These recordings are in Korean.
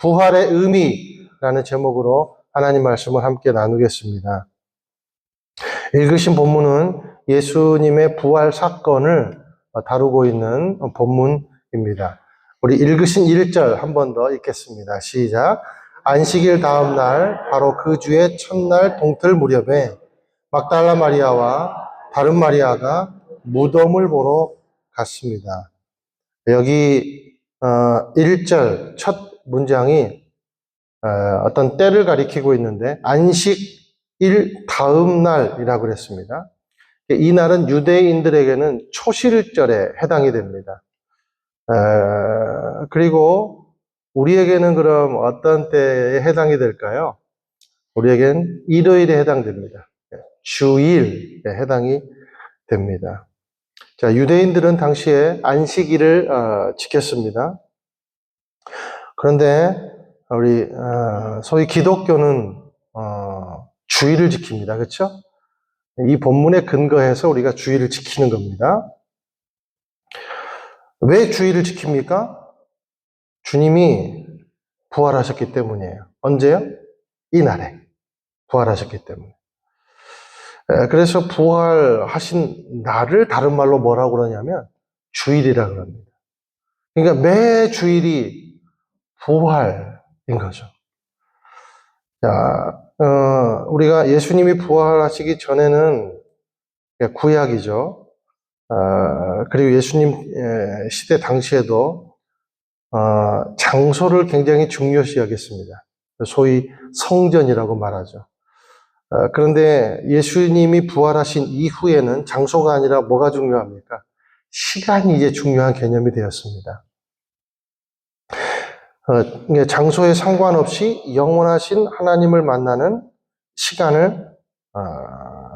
부활의 의미라는 제목으로 하나님 말씀을 함께 나누겠습니다. 읽으신 본문은 예수님의 부활 사건을 다루고 있는 본문입니다. 우리 읽으신 1절 한 번 더 읽겠습니다. 시작. 안식일 다음 날 바로 그 주의 첫날 동틀 무렵에 막달라 마리아와 다른 마리아가 무덤을 보러 갔습니다. 여기 어, 1절 첫 문장이 어, 어떤 때를 가리키고 있는데 안식일 다음 날이라고 그랬습니다. 이 날은 유대인들에게는 초실절에 해당이 됩니다. 어, 그리고 우리에게는 그럼 어떤 때에 해당이 될까요? 우리에겐 일요일에 해당됩니다. 주일에 해당이 됩니다. 자, 유대인들은 당시에 안식일을 어, 지켰습니다. 그런데 우리 어, 소위 기독교는 어, 주일을 지킵니다. 그렇죠? 이 본문에 근거해서 우리가 주일을 지키는 겁니다. 왜 주일을 지킵니까? 주님이 부활하셨기 때문이에요. 언제요? 이 날에 부활하셨기 때문에. 에, 그래서 부활하신 날을 다른 말로 뭐라고 그러냐면 주일이라 그럽니다. 그러니까 매 주일이 부활인 거죠. 자, 어, 우리가 예수님이 부활하시기 전에는 구약이죠. 어, 그리고 예수님 예, 시대 당시에도 어, 장소를 굉장히 중요시 여겼습니다. 소위 성전이라고 말하죠. 어, 그런데 예수님이 부활하신 이후에는 장소가 아니라 뭐가 중요합니까? 시간이 이제 중요한 개념이 되었습니다. 어, 장소에 상관없이 영원하신 하나님을 만나는 시간을 어,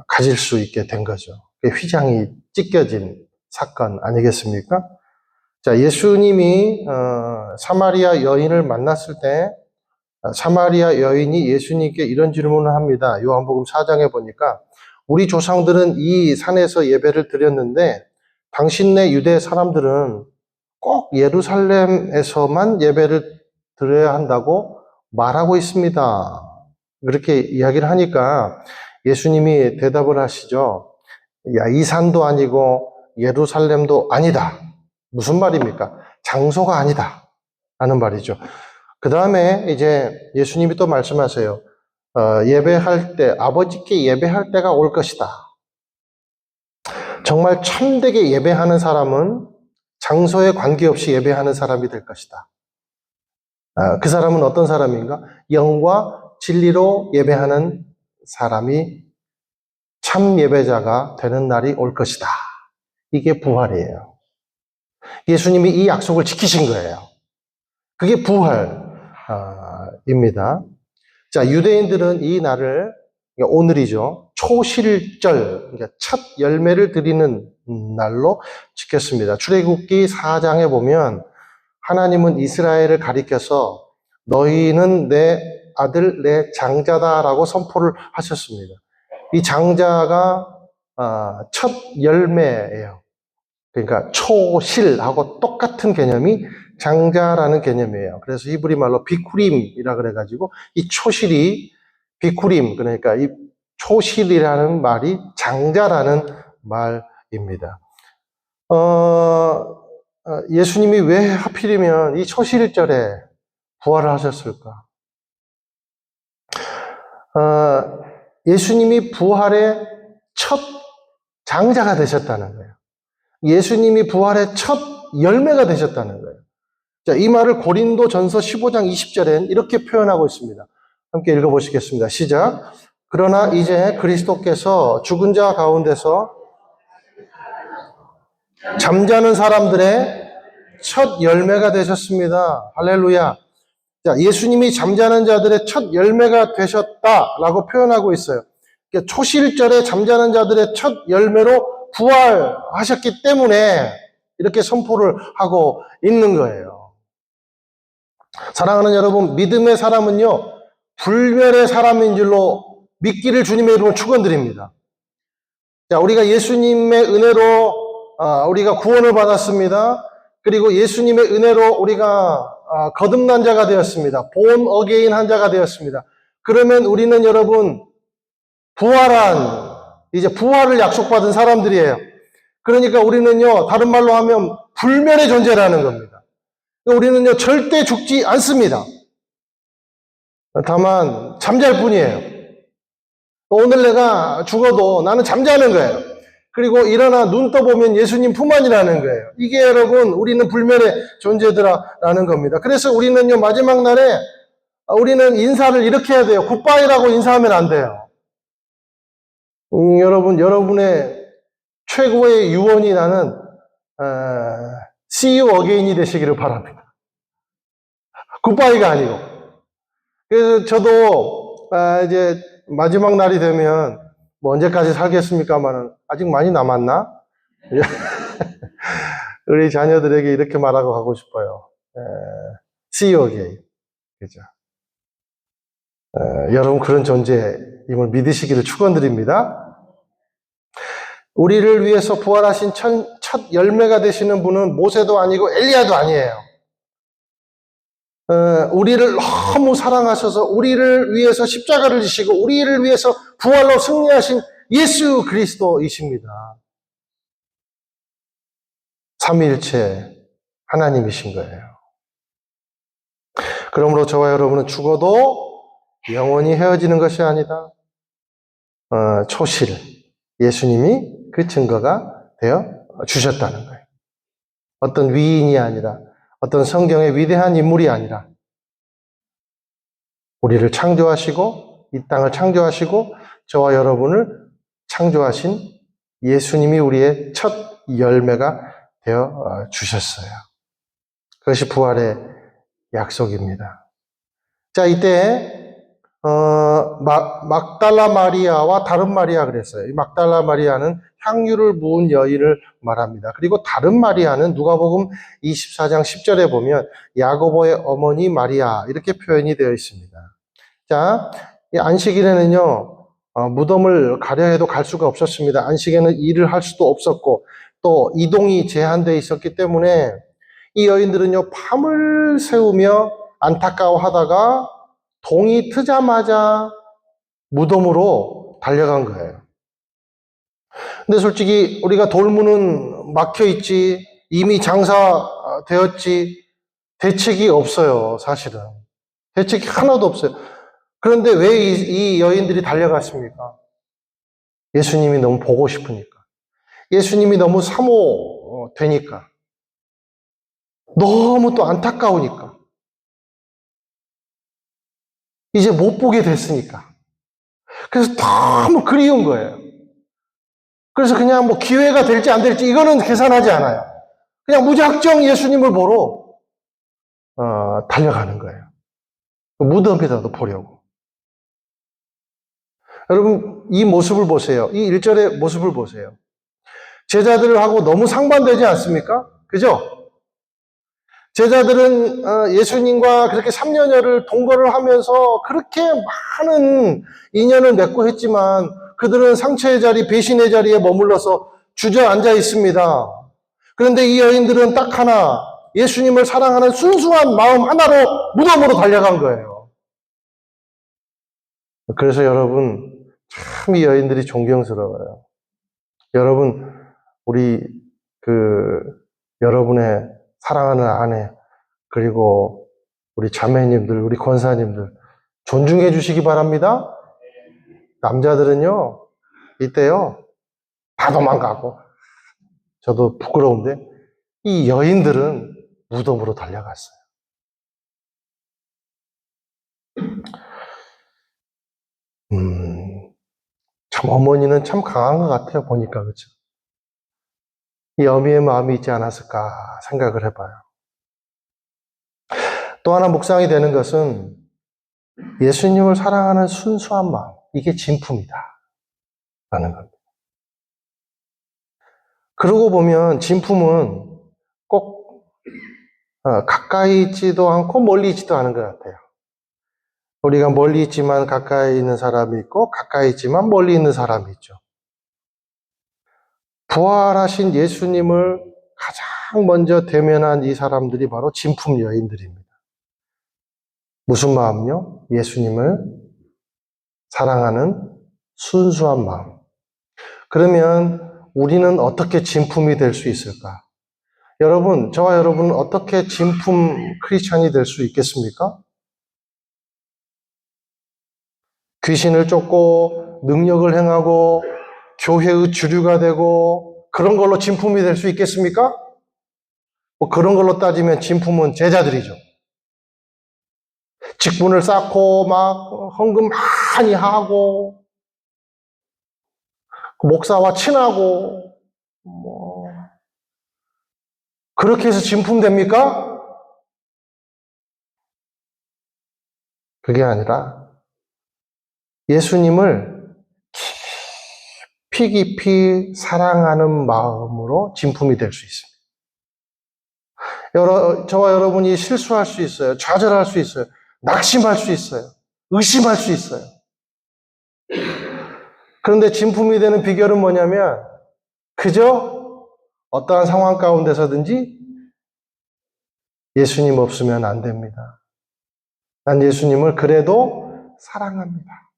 가질 수 있게 된 거죠. 휘장이 찢겨진 사건 아니겠습니까? 자, 예수님이 어, 사마리아 여인을 만났을 때 어, 사마리아 여인이 예수님께 이런 질문을 합니다. 요한복음 4장에 보니까 우리 조상들은 이 산에서 예배를 드렸는데 당신네 유대 사람들은 꼭 예루살렘에서만 예배를 드려야 한다고 말하고 있습니다. 그렇게 이야기를 하니까 예수님이 대답을 하시죠. 야, 이 산도 아니고 예루살렘도 아니다. 무슨 말입니까? 장소가 아니다. 라는 말이죠. 그 다음에 이제 예수님이 또 말씀하세요. 어, 예배할 때, 아버지께 예배할 때가 올 것이다. 정말 참되게 예배하는 사람은 장소에 관계없이 예배하는 사람이 될 것이다. 어, 그 사람은 어떤 사람인가? 영과 진리로 예배하는 사람이 참 예배자가 되는 날이 올 것이다. 이게 부활이에요. 예수님이 이 약속을 지키신 거예요. 그게 부활입니다. 자, 유대인들은 이 날을 오늘이죠. 초실절, 그러니까 첫 열매를 드리는 날로 지켰습니다. 출애굽기 4장에 보면 하나님은 이스라엘을 가리켜서 너희는 내 아들, 내 장자다라고 선포를 하셨습니다. 이 장자가 아, 첫 열매예요. 그러니까 초실하고 똑같은 개념이 장자라는 개념이에요. 그래서 히브리 말로 비쿠림이라 그래가지고 이 초실이 비쿠림 그러니까 이 초실이라는 말이 장자라는 말입니다. 어, 예수님이 왜 하필이면 이 초실절에 부활을 하셨을까? 어, 예수님이 부활의 첫 장자가 되셨다는 거예요. 예수님이 부활의 첫 열매가 되셨다는 거예요. 자, 이 말을 고린도 전서 15장 20절엔 이렇게 표현하고 있습니다. 함께 읽어보시겠습니다. 시작. 그러나 이제 그리스도께서 죽은 자 가운데서 잠자는 사람들의 첫 열매가 되셨습니다. 할렐루야. 자, 예수님이 잠자는 자들의 첫 열매가 되셨다라고 표현하고 있어요. 그러니까 초실절에 잠자는 자들의 첫 열매로 부활하셨기 때문에 이렇게 선포를 하고 있는 거예요. 사랑하는 여러분, 믿음의 사람은요, 불멸의 사람인 줄로 믿기를 주님의 이름으로 축원드립니다. 자, 우리가 예수님의 은혜로 아, 우리가 구원을 받았습니다. 그리고 예수님의 은혜로 우리가 아, 거듭난 자가 되었습니다. 본 어게인 한 자가 되었습니다. 그러면 우리는 여러분 부활한 이제 부활을 약속받은 사람들이에요. 그러니까 우리는요 다른 말로 하면 불멸의 존재라는 겁니다. 우리는요 절대 죽지 않습니다. 다만 잠잘 뿐이에요. 오늘 내가 죽어도 나는 잠자는 거예요. 그리고 일어나 눈 떠보면 예수님 품 안이라는 거예요. 이게 여러분 우리는 불멸의 존재더라라는 겁니다. 그래서 우리는요 마지막 날에 우리는 인사를 이렇게 해야 돼요. 굿바이라고 인사하면 안 돼요. 음, 여러분 여러분의 최고의 유언이 나는 어, see you again이 되시기를 바랍니다. 굿바이가 아니고. 그래서 저도 아, 이제 마지막 날이 되면 뭐 언제까지 살겠습니까만은 아직 많이 남았나? 우리 자녀들에게 이렇게 말하고 가고 싶어요. 에, see you again. 그죠? 에, 여러분 그런 존재임을 믿으시기를 축원드립니다. 우리를 위해서 부활하신 첫, 첫 열매가 되시는 분은 모세도 아니고 엘리야도 아니에요. 어, 우리를 너무 사랑하셔서 우리를 위해서 십자가를 지시고 우리를 위해서 부활로 승리하신 예수 그리스도이십니다. 삼위일체 하나님이신 거예요. 그러므로 저와 여러분은 죽어도 영원히 헤어지는 것이 아니다. 어, 초실 예수님이 그 증거가 되어 주셨다는 거예요. 어떤 위인이 아니라 어떤 성경의 위대한 인물이 아니라 우리를 창조하시고 이 땅을 창조하시고 저와 여러분을 창조하신 예수님이 우리의 첫 열매가 되어 주셨어요. 그것이 부활의 약속입니다. 자, 이때 어, 막, 막달라 마리아와 다른 마리아 그랬어요. 이 막달라 마리아는 향유를 부은 여인을 말합니다. 그리고 다른 마리아는 누가복음 24장 10절에 보면 야고보의 어머니 마리아 이렇게 표현이 되어 있습니다. 자, 이 안식일에는요 어, 무덤을 가려 해도 갈 수가 없었습니다. 안식에는 일을 할 수도 없었고 또 이동이 제한되어 있었기 때문에 이 여인들은요 밤을 새우며 안타까워하다가 동이 트자마자 무덤으로 달려간 거예요. 근데 솔직히 우리가 돌문은 막혀 있지, 이미 장사되었지, 대책이 없어요, 사실은. 대책이 하나도 없어요. 그런데 왜 이 여인들이 달려갔습니까? 예수님이 너무 보고 싶으니까. 예수님이 너무 사모되니까. 너무 또 안타까우니까. 이제 못 보게 됐으니까. 그래서 너무 그리운 거예요. 그래서 그냥 뭐 기회가 될지 안 될지 이거는 계산하지 않아요. 그냥 무작정 예수님을 보러 어, 달려가는 거예요. 무덤에다도 보려고. 여러분 이 모습을 보세요. 이 1절의 모습을 보세요. 제자들하고 너무 상반되지 않습니까? 그죠? 제자들은 어, 예수님과 그렇게 3년여를 동거를 하면서 그렇게 많은 인연을 맺고 했지만 그들은 상처의 자리, 배신의 자리에 머물러서 주저앉아 있습니다. 그런데 이 여인들은 딱 하나, 예수님을 사랑하는 순수한 마음 하나로 무덤으로 달려간 거예요. 그래서 여러분, 참 이 여인들이 존경스러워요. 여러분, 우리 그, 여러분의 사랑하는 아내, 그리고 우리 자매님들, 우리 권사님들, 존중해 주시기 바랍니다. 남자들은요, 이때요, 다 도망가고, 저도 부끄러운데, 이 여인들은 무덤으로 달려갔어요. 음, 참 어머니는 참 강한 것 같아요, 보니까, 그죠? 이 어미의 마음이 있지 않았을까 생각을 해봐요. 또 하나 묵상이 되는 것은 예수님을 사랑하는 순수한 마음, 이게 진품이다. 라는 겁니다. 그러고 보면 진품은 꼭 어, 가까이 있지도 않고 멀리 있지도 않은 것 같아요. 우리가 멀리 있지만 가까이 있는 사람이 있고 가까이 있지만 멀리 있는 사람이 있죠. 부활하신 예수님을 가장 먼저 대면한 이 사람들이 바로 진품 여인들입니다. 무슨 마음요? 예수님을 사랑하는 순수한 마음. 그러면 우리는 어떻게 진품이 될 수 있을까? 여러분, 저와 여러분은 어떻게 진품 크리스찬이 될 수 있겠습니까? 귀신을 쫓고 능력을 행하고 교회의 주류가 되고 그런 걸로 진품이 될 수 있겠습니까? 뭐 그런 걸로 따지면 진품은 제자들이죠. 직분을 쌓고 막 헌금 많이 하고 목사와 친하고 뭐 그렇게 해서 진품 됩니까? 그게 아니라 예수님을 깊이 깊이 사랑하는 마음으로 진품이 될 수 있습니다. 여러, 저와 여러분이 실수할 수 있어요. 좌절할 수 있어요. 낙심할 수 있어요. 의심할 수 있어요. 그런데 진품이 되는 비결은 뭐냐면 그저 어떠한 상황 가운데서든지 예수님 없으면 안 됩니다. 난 예수님을 그래도 사랑합니다.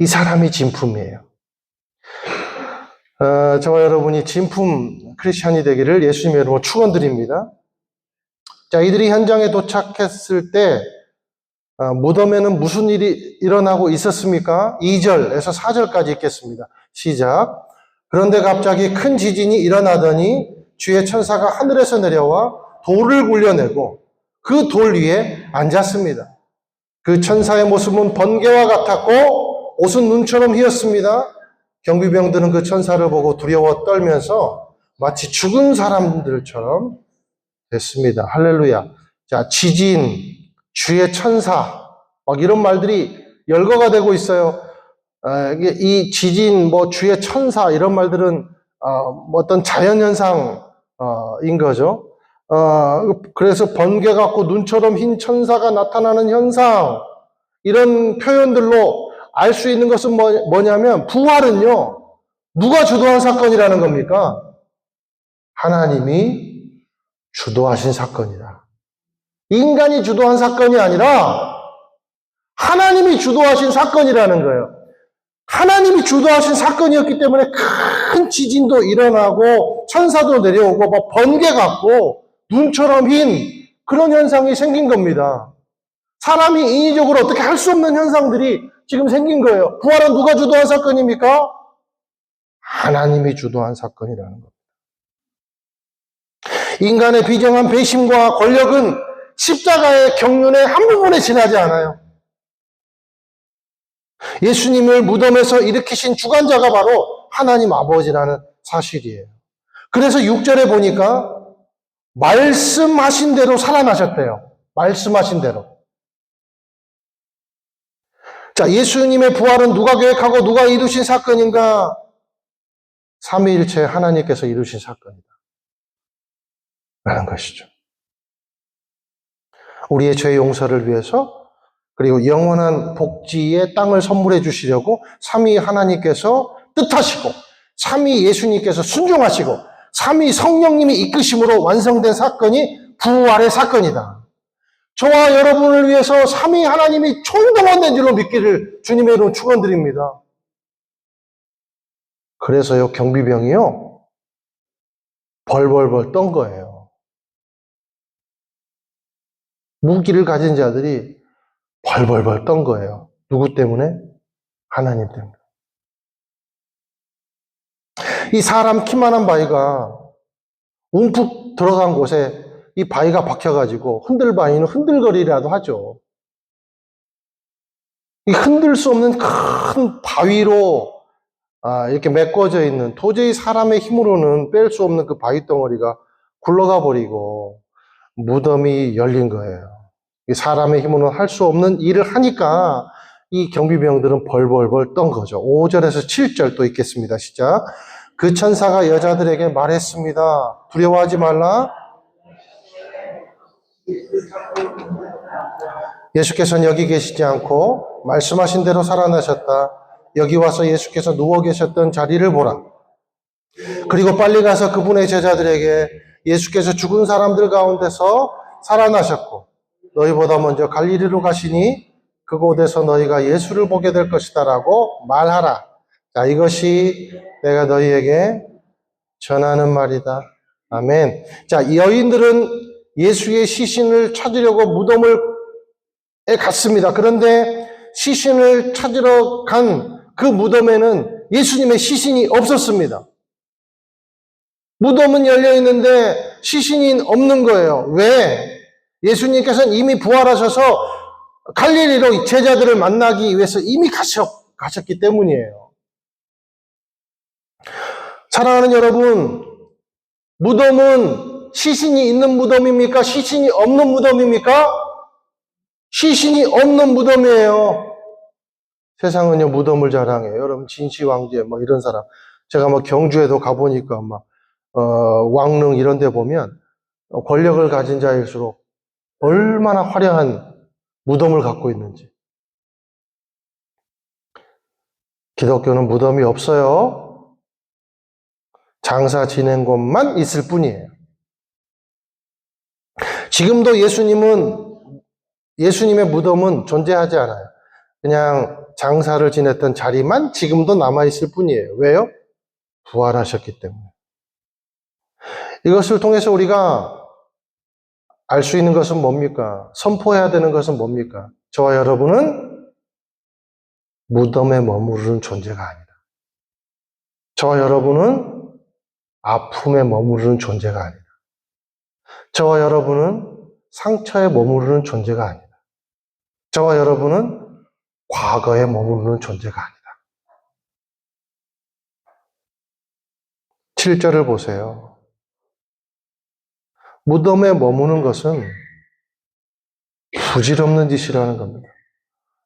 이 사람이 진품이에요. 어, 저와 여러분이 진품 크리스천이 되기를 예수님 이름으로 축원드립니다. 자, 이들이 현장에 도착했을 때 어, 무덤에는 무슨 일이 일어나고 있었습니까? 2절에서 4절까지 읽겠습니다. 시작. 그런데 갑자기 큰 지진이 일어나더니 주의 천사가 하늘에서 내려와 돌을 굴려내고 그 돌 위에 앉았습니다. 그 천사의 모습은 번개와 같았고 옷은 눈처럼 휘었습니다. 경비병들은 그 천사를 보고 두려워 떨면서 마치 죽은 사람들처럼 됐습니다. 할렐루야. 자, 지진, 주의 천사, 막 이런 말들이 열거가 되고 있어요. 아, 이 지진, 뭐 주의 천사 이런 말들은 어, 뭐 어떤 자연현상인 거죠. 어, 그래서 번개 같고 눈처럼 흰 천사가 나타나는 현상 이런 표현들로 알 수 있는 것은 뭐, 뭐냐면 부활은요 누가 주도한 사건이라는 겁니까? 하나님이 주도하신 사건이다. 인간이 주도한 사건이 아니라 하나님이 주도하신 사건이라는 거예요. 하나님이 주도하신 사건이었기 때문에 큰 지진도 일어나고 천사도 내려오고 뭐 번개 같고 눈처럼 흰 그런 현상이 생긴 겁니다. 사람이 인위적으로 어떻게 할 수 없는 현상들이 지금 생긴 거예요. 부활은 누가 주도한 사건입니까? 하나님이 주도한 사건이라는 겁니다. 인간의 비정한 배심과 권력은 십자가의 경륜의 한 부분에 지나지 않아요. 예수님을 무덤에서 일으키신 주관자가 바로 하나님 아버지라는 사실이에요. 그래서 6절에 보니까 말씀하신 대로 살아나셨대요. 말씀하신 대로. 자, 예수님의 부활은 누가 계획하고 누가 이루신 사건인가? 삼위일체 하나님께서 이루신 사건이다. 라는 것이죠. 우리의 죄 용서를 위해서 그리고 영원한 복지의 땅을 선물해 주시려고 삼위 하나님께서 뜻하시고 삼위 예수님께서 순종하시고 삼위 성령님이 이끄심으로 완성된 사건이 부활의 사건이다. 저와 여러분을 위해서 삼위 하나님이 총동원된 줄로 믿기를 주님의 이름 축원드립니다. 그래서요 경비병이요 벌벌벌 떤 거예요. 무기를 가진 자들이 벌벌벌 떤 거예요. 누구 때문에? 하나님 때문에. 이 사람 키만한 바위가 움푹 들어간 곳에 이 바위가 박혀가지고 흔들 바위는 흔들거리라도 하죠. 이 흔들 수 없는 큰 바위로 아, 이렇게 메꿔져 있는 도저히 사람의 힘으로는 뺄 수 없는 그 바위 덩어리가 굴러가 버리고 무덤이 열린 거예요. 이 사람의 힘으로는 할 수 없는 일을 하니까 이 경비병들은 벌벌벌 떤 거죠. 5절에서 7절 또 읽겠습니다. 시작. 그 천사가 여자들에게 말했습니다. 두려워하지 말라. 예수께서는 여기 계시지 않고 말씀하신 대로 살아나셨다. 여기 와서 예수께서 누워 계셨던 자리를 보라. 그리고 빨리 가서 그분의 제자들에게 예수께서 죽은 사람들 가운데서 살아나셨고 너희보다 먼저 갈리리로 가시니 그곳에서 너희가 예수를 보게 될 것이다라고 말하라. 자, 이것이 내가 너희에게 전하는 말이다. 아멘. 자, 이 여인들은 예수의 시신을 찾으려고 무덤을 에 갔습니다. 그런데 시신을 찾으러 간 그 무덤에는 예수님의 시신이 없었습니다. 무덤은 열려 있는데 시신이 없는 거예요. 왜? 예수님께서는 이미 부활하셔서 갈릴리로 제자들을 만나기 위해서 이미 가셨, 가셨기 때문이에요. 사랑하는 여러분, 무덤은 시신이 있는 무덤입니까? 시신이 없는 무덤입니까? 시신이 없는 무덤이에요. 세상은요, 무덤을 자랑해요. 여러분, 진시황제, 뭐 이런 사람. 제가 뭐 경주에도 가보니까 막, 어, 왕릉 이런 데 보면 권력을 가진 자일수록 얼마나 화려한 무덤을 갖고 있는지. 기독교는 무덤이 없어요. 장사 지낸 곳만 있을 뿐이에요. 지금도 예수님은, 예수님의 무덤은 존재하지 않아요. 그냥 장사를 지냈던 자리만 지금도 남아있을 뿐이에요. 왜요? 부활하셨기 때문에. 이것을 통해서 우리가 알 수 있는 것은 뭡니까? 선포해야 되는 것은 뭡니까? 저와 여러분은 무덤에 머무르는 존재가 아니다. 저와 여러분은 아픔에 머무르는 존재가 아니다. 저와 여러분은 상처에 머무르는 존재가 아니다. 저와 여러분은 과거에 머무르는 존재가 아니다. 7절을 보세요. 무덤에 머무는 것은 부질없는 짓이라는 겁니다.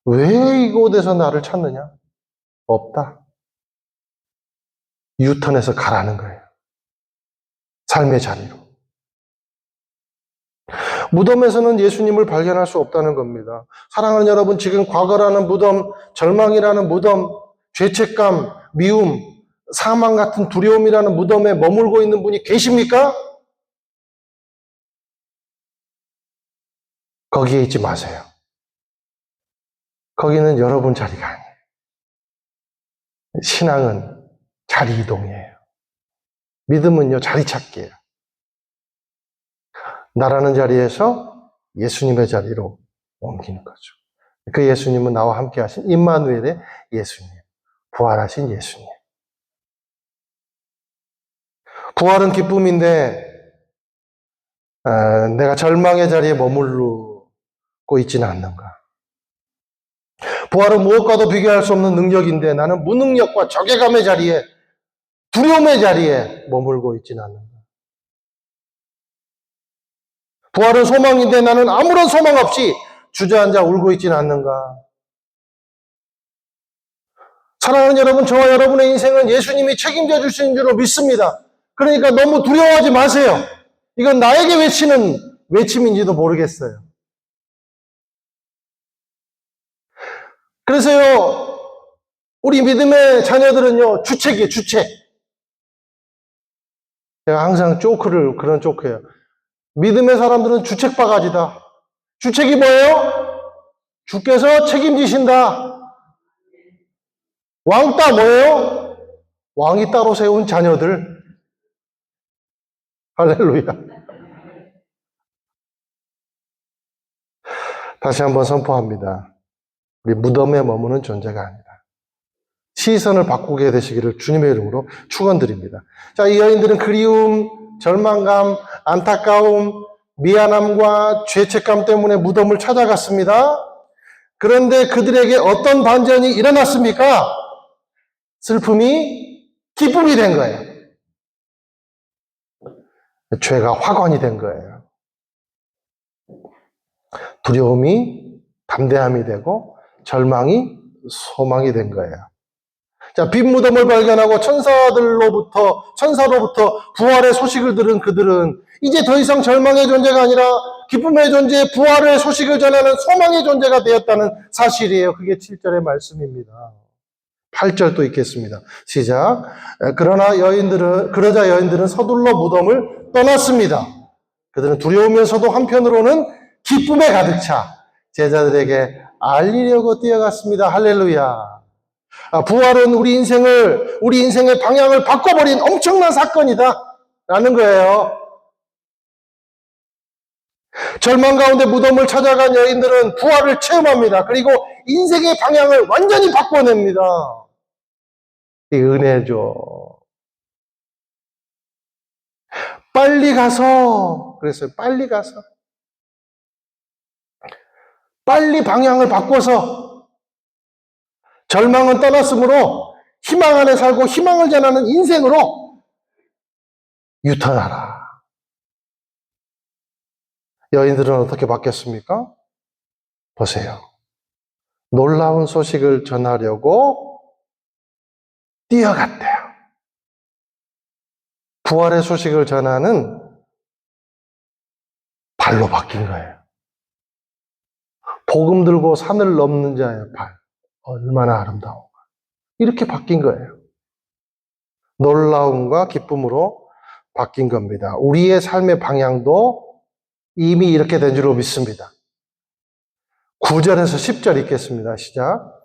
왜 이곳에서 나를 찾느냐? 없다. 유턴해서 가라는 거예요. 삶의 자리로. 무덤에서는 예수님을 발견할 수 없다는 겁니다. 사랑하는 여러분, 지금 과거라는 무덤, 절망이라는 무덤, 죄책감, 미움, 사망 같은 두려움이라는 무덤에 머물고 있는 분이 계십니까? 거기에 있지 마세요. 거기는 여러분 자리가 아니에요. 신앙은 자리 이동이에요. 믿음은요, 자리 찾기예요. 나라는 자리에서 예수님의 자리로 옮기는 거죠. 그 예수님은 나와 함께 하신 임마누엘의 예수님, 부활하신 예수님. 부활은 기쁨인데 아, 내가 절망의 자리에 머물고 있지는 않는가. 부활은 무엇과도 비교할 수 없는 능력인데 나는 무능력과 적외감의 자리에 두려움의 자리에 머물고 있지는 않는가. 부활은 소망인데 나는 아무런 소망 없이 주저앉아 울고 있지는 않는가. 사랑하는 여러분, 저와 여러분의 인생은 예수님이 책임져 주시는 줄로 믿습니다. 그러니까 너무 두려워하지 마세요. 이건 나에게 외치는 외침인지도 모르겠어요. 그래서요, 우리 믿음의 자녀들은요, 주책이에요, 주책. 제가 항상 조크를, 그런 조크예요. 믿음의 사람들은 주책 바가지다. 주책이 뭐예요? 주께서 책임지신다. 왕따 뭐예요? 왕이 따로 세운 자녀들. 할렐루야. 다시 한번 선포합니다. 우리 무덤에 머무는 존재가 아니다. 시선을 바꾸게 되시기를 주님의 이름으로 축원드립니다. 자, 이 여인들은 그리움, 절망감, 안타까움, 미안함과 죄책감 때문에 무덤을 찾아갔습니다. 그런데 그들에게 어떤 반전이 일어났습니까? 슬픔이 기쁨이 된 거예요. 죄가 확언이 된 거예요. 두려움이 담대함이 되고 절망이 소망이 된 거예요. 자, 빈 무덤을 발견하고 천사들로부터, 천사로부터 부활의 소식을 들은 그들은 이제 더 이상 절망의 존재가 아니라 기쁨의 존재, 부활의 소식을 전하는 소망의 존재가 되었다는 사실이에요. 그게 7절의 말씀입니다. 8절도 있겠습니다. 시작. 그러나 여인들은, 그러자 여인들은 서둘러 무덤을 떠났습니다. 그들은 두려우면서도 한편으로는 기쁨에 가득 차 제자들에게 알리려고 뛰어갔습니다. 할렐루야. 아, 부활은 우리 인생을, 우리 인생의 방향을 바꿔버린 엄청난 사건이다. 라는 거예요. 절망 가운데 무덤을 찾아간 여인들은 부활을 체험합니다. 그리고 인생의 방향을 완전히 바꿔냅니다. 이 은혜죠. 빨리 가서, 그랬어요. 빨리 가서. 빨리 방향을 바꿔서 절망은 떠났으므로 희망 안에 살고 희망을 전하는 인생으로 유턴하라. 여인들은 어떻게 바뀌었습니까? 보세요. 놀라운 소식을 전하려고 뛰어갔대요. 부활의 소식을 전하는 발로 바뀐 거예요. 복음 들고 산을 넘는 자의 발. 얼마나 아름다운가. 이렇게 바뀐 거예요. 놀라움과 기쁨으로 바뀐 겁니다. 우리의 삶의 방향도 이미 이렇게 된 줄로 믿습니다. 9절에서 10절 읽겠습니다. 시작.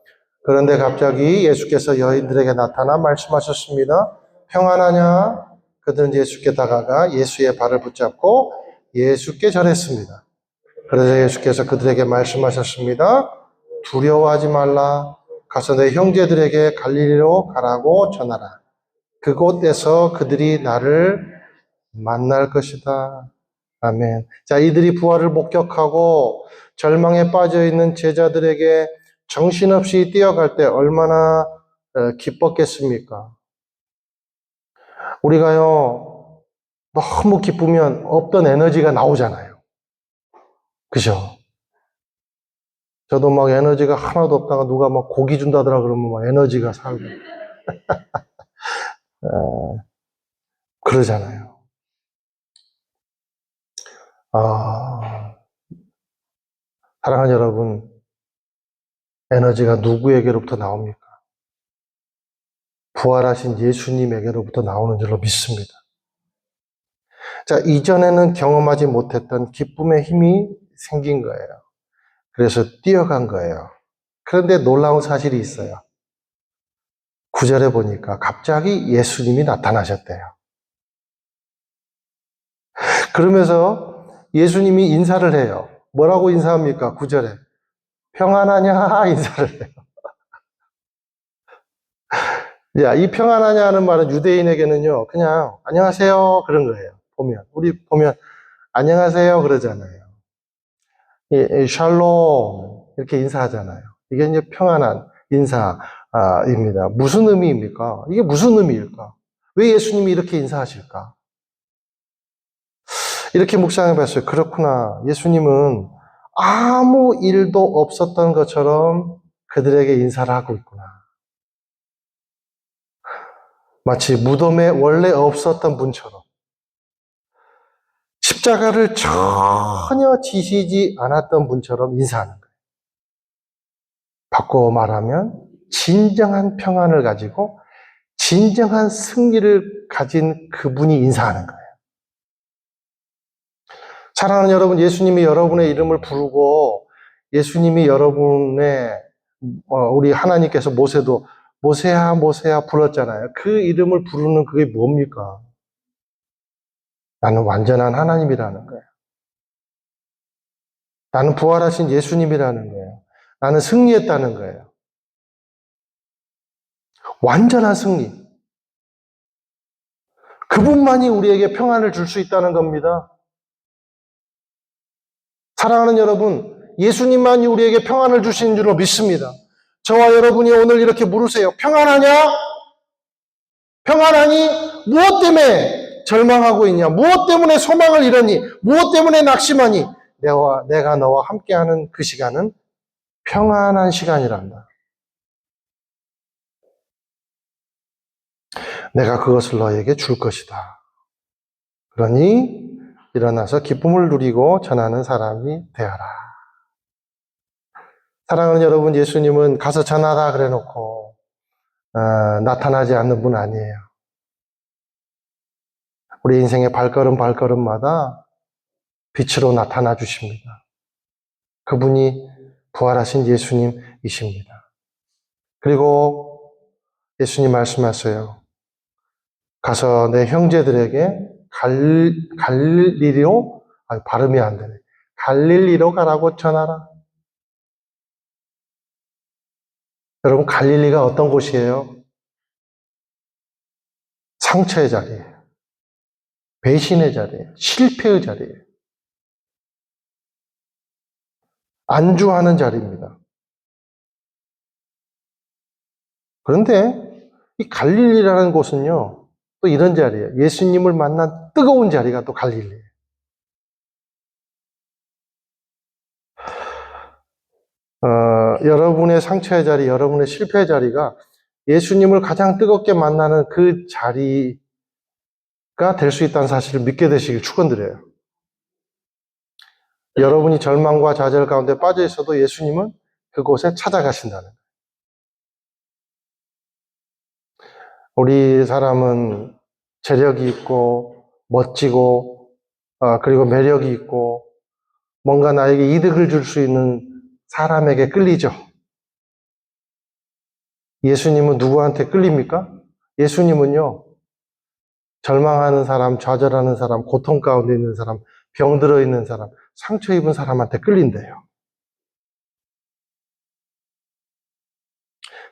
그런데 갑자기 예수께서 여인들에게 나타나 말씀하셨습니다. 평안하냐? 그들은 예수께 다가가 예수의 발을 붙잡고 예수께 전했습니다. 그래서 예수께서 그들에게 말씀하셨습니다. 두려워하지 말라. 가서 내 형제들에게 갈릴리로 가라고 전하라. 그곳에서 그들이 나를 만날 것이다. 아멘. 자, 이들이 부활을 목격하고 절망에 빠져 있는 제자들에게 정신없이 뛰어갈 때 얼마나 어, 기뻤겠습니까? 우리가요, 너무 기쁘면 없던 에너지가 나오잖아요. 그죠? 저도 막 에너지가 하나도 없다가 누가 막 고기 준다더라 그러면 막 에너지가 살고. 어, 그러잖아요. 아, 사랑하는 여러분, 에너지가 누구에게로부터 나옵니까? 부활하신 예수님에게로부터 나오는 줄로 믿습니다. 자, 이전에는 경험하지 못했던 기쁨의 힘이 생긴 거예요. 그래서 뛰어간 거예요. 그런데 놀라운 사실이 있어요. 구절에 보니까 갑자기 예수님이 나타나셨대요. 그러면서 예수님이 인사를 해요. 뭐라고 인사합니까? 구절에 평안하냐 인사를 해요. 야, 이 평안하냐 하는 말은 유대인에게는요, 그냥 안녕하세요 그런 거예요. 보면 우리 보면 안녕하세요 그러잖아요. 샬롬 이렇게 인사하잖아요. 이게 이제 평안한 인사입니다. 무슨 의미입니까? 이게 무슨 의미일까? 왜 예수님이 이렇게 인사하실까? 이렇게 묵상해 봤어요. 그렇구나. 예수님은 아무 일도 없었던 것처럼 그들에게 인사를 하고 있구나. 마치 무덤에 원래 없었던 분처럼. 십자가를 전혀 지시지 않았던 분처럼 인사하는 거예요. 바꿔 말하면 진정한 평안을 가지고 진정한 승리를 가진 그분이 인사하는 거예요. 사랑하는 여러분, 예수님이 여러분의 이름을 부르고 예수님이 여러분의 어, 우리 하나님께서 모세도 모세야 모세야 불렀잖아요. 그 이름을 부르는 그게 뭡니까? 나는 완전한 하나님이라는 거예요. 나는 부활하신 예수님이라는 거예요. 나는 승리했다는 거예요. 완전한 승리. 그분만이 우리에게 평안을 줄 수 있다는 겁니다. 사랑하는 여러분, 예수님만이 우리에게 평안을 주시는 줄로 믿습니다. 저와 여러분이 오늘 이렇게 물으세요. 평안하냐? 평안하니? 무엇 때문에 절망하고 있냐? 무엇 때문에 소망을 잃었니? 무엇 때문에 낙심하니? 내가, 내가 너와 함께하는 그 시간은 평안한 시간이란다. 내가 그것을 너에게 줄 것이다. 그러니 일어나서 기쁨을 누리고 전하는 사람이 되어라. 사랑하는 여러분, 예수님은 가서 전하라 그래 놓고, 어, 나타나지 않는 분 아니에요. 우리 인생의 발걸음 발걸음마다 빛으로 나타나 주십니다. 그분이 부활하신 예수님이십니다. 그리고 예수님 말씀하세요. 가서 내 형제들에게 갈, 갈릴리로, 아, 발음이 안 되네. 갈릴리로 가라고 전하라. 여러분, 갈릴리가 어떤 곳이에요? 상처의 자리예요. 배신의 자리예요. 실패의 자리예요. 안주하는 자리입니다. 그런데 이 갈릴리라는 곳은요, 또 이런 자리예요. 예수님을 만난 뜨거운 자리가 또 갈릴리예요. 어, 여러분의 상처의 자리, 여러분의 실패의 자리가 예수님을 가장 뜨겁게 만나는 그 자리 가 될 수 있다는 사실을 믿게 되시길 축원드려요. 여러분이 절망과 좌절 가운데 빠져 있어도 예수님은 그곳에 찾아가신다는 거예요. 우리 사람은 재력이 있고 멋지고 아, 그리고 매력이 있고 뭔가 나에게 이득을 줄 수 있는 사람에게 끌리죠. 예수님은 누구한테 끌립니까? 예수님은요, 절망하는 사람, 좌절하는 사람, 고통 가운데 있는 사람, 병들어 있는 사람, 상처 입은 사람한테 끌린대요.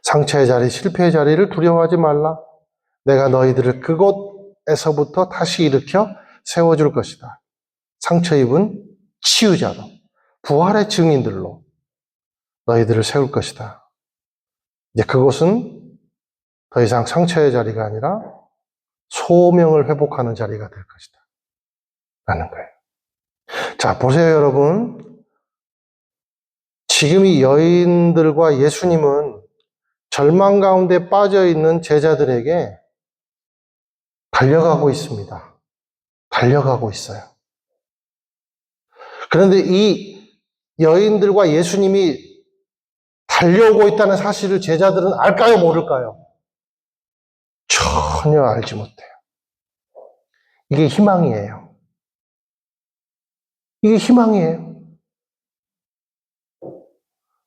상처의 자리, 실패의 자리를 두려워하지 말라. 내가 너희들을 그곳에서부터 다시 일으켜 세워줄 것이다. 상처 입은 치유자로, 부활의 증인들로 너희들을 세울 것이다. 이제 그곳은 더 이상 상처의 자리가 아니라 소명을 회복하는 자리가 될 것이다. 라는 거예요. 자, 보세요, 여러분. 지금 이 여인들과 예수님은 절망 가운데 빠져 있는 제자들에게 달려가고 있습니다. 달려가고 있어요. 그런데 이 여인들과 예수님이 달려오고 있다는 사실을 제자들은 알까요, 모를까요? 전혀 알지 못해요. 이게 희망이에요. 이게 희망이에요.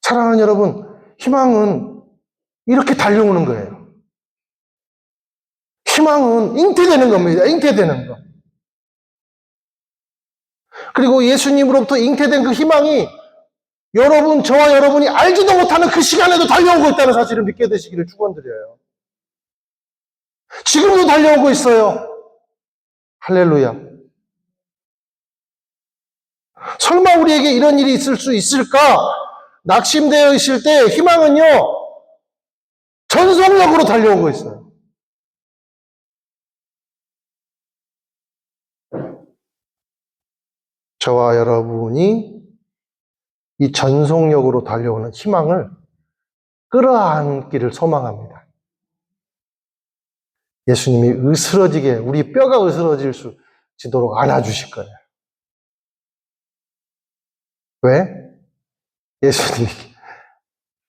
사랑하는 여러분, 희망은 이렇게 달려오는 거예요. 희망은 잉태되는 겁니다. 잉태되는 거. 그리고 예수님으로부터 잉태된 그 희망이 여러분, 저와 여러분이 알지도 못하는 그 시간에도 달려오고 있다는 사실을 믿게 되시기를 축원드려요. 지금도 달려오고 있어요. 할렐루야. 설마 우리에게 이런 일이 있을 수 있을까? 낙심되어 있을 때 희망은요, 전속력으로 달려오고 있어요. 저와 여러분이 이 전속력으로 달려오는 희망을 끌어안기를 소망합니다. 예수님이 으스러지게, 우리 뼈가 으스러질 수 있도록 안아주실 거예요. 왜? 예수님이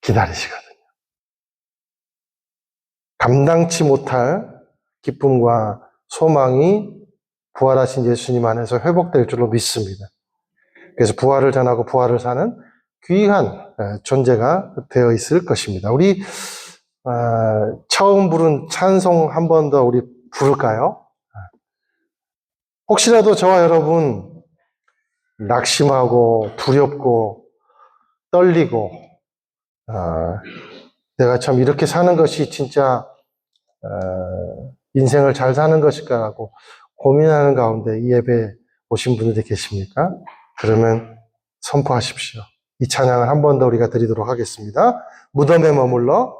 기다리시거든요. 감당치 못할 기쁨과 소망이 부활하신 예수님 안에서 회복될 줄로 믿습니다. 그래서 부활을 전하고 부활을 사는 귀한 존재가 되어 있을 것입니다. 우리 어, 처음 부른 찬송 한 번 더 우리 부를까요? 혹시라도 저와 여러분 낙심하고 두렵고 떨리고 어, 내가 참 이렇게 사는 것이 진짜 어, 인생을 잘 사는 것일까라고 고민하는 가운데 이 예배 오신 분들이 계십니까? 그러면 선포하십시오. 이 찬양을 한 번 더 우리가 드리도록 하겠습니다. 무덤에 머물러